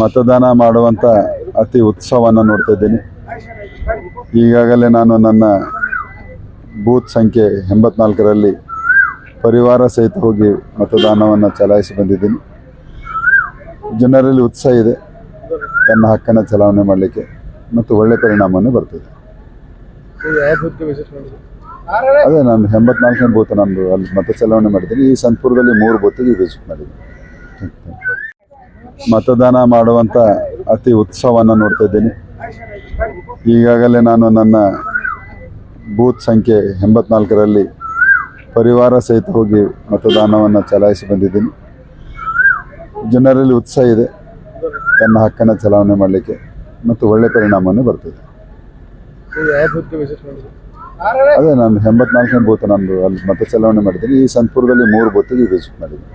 ಮತದಾನ ಮಾಡುವಂಥ ಅತಿ ಉತ್ಸವವನ್ನು ನೋಡ್ತಾ ಇದ್ದೀನಿ. ಈಗಾಗಲೇ ನಾನು ನನ್ನ ಬೂತ್ ಸಂಖ್ಯೆ ಎಂಬತ್ನಾಲ್ಕರಲ್ಲಿ ಪರಿವಾರ ಸಹಿತ ಹೋಗಿ ಮತದಾನವನ್ನು ಚಲಾಯಿಸಿ ಬಂದಿದ್ದೀನಿ. ಜನರಲ್ಲಿ ಉತ್ಸಾಹ ಇದೆ. ತನ್ನ ಹಕ್ಕನ್ನು ಚಲಾವಣೆ ಮಾಡಲಿಕ್ಕೆ ಮತ್ತು ಒಳ್ಳೆ ಪರಿಣಾಮವನ್ನು ಬರ್ತದೆ ಅದೇ ನಾನು ಎಂಬತ್ನಾಲ್ಕನೇ ಬೂತ್ ನಾನು ಅಲ್ಲಿ ಮತ ಚಲಾವಣೆ ಮಾಡಿದ್ದೀನಿ. ಈ ಸಂತಪುರದಲ್ಲಿ ಮೂರು ಬೂತಿಗೆ ವಿಸಿಟ್ ಮಾಡಿದ್ದೀನಿ. ಮತದಾನ ಮಾಡುವಂಥ ಅತಿ ಉತ್ಸವವನ್ನು ನೋಡ್ತಾ ಇದ್ದೀನಿ. ಈಗಾಗಲೇ ನಾನು ನನ್ನ ಬೂತ್ ಸಂಖ್ಯೆ ಎಂಬತ್ನಾಲ್ಕರಲ್ಲಿ ಪರಿವಾರ ಸಹಿತ ಹೋಗಿ ಮತದಾನವನ್ನು ಚಲಾಯಿಸಿ ಬಂದಿದ್ದೀನಿ. ಜನರಲ್ಲಿ ಉತ್ಸಾಹ ಇದೆ. ತನ್ನ ಹಕ್ಕನ್ನು ಚಲಾವಣೆ ಮಾಡಲಿಕ್ಕೆ ಮತ್ತು ಒಳ್ಳೆ ಪರಿಣಾಮವನ್ನು ಬರ್ತದೆ ಅದೇ ನಾನು ಎಂಬತ್ನಾಲ್ಕನೇ ಬೂತ್ ನಂದು ಅಲ್ಲಿ ಮತ ಚಲಾವಣೆ ಮಾಡಿದ್ದೀನಿ. ಈ ಸಂತಪುರದಲ್ಲಿ ಮೂರು ಬೂತಿಗೆ ವಿಸಿಟ್ ಮಾಡಿದ್ದೀನಿ.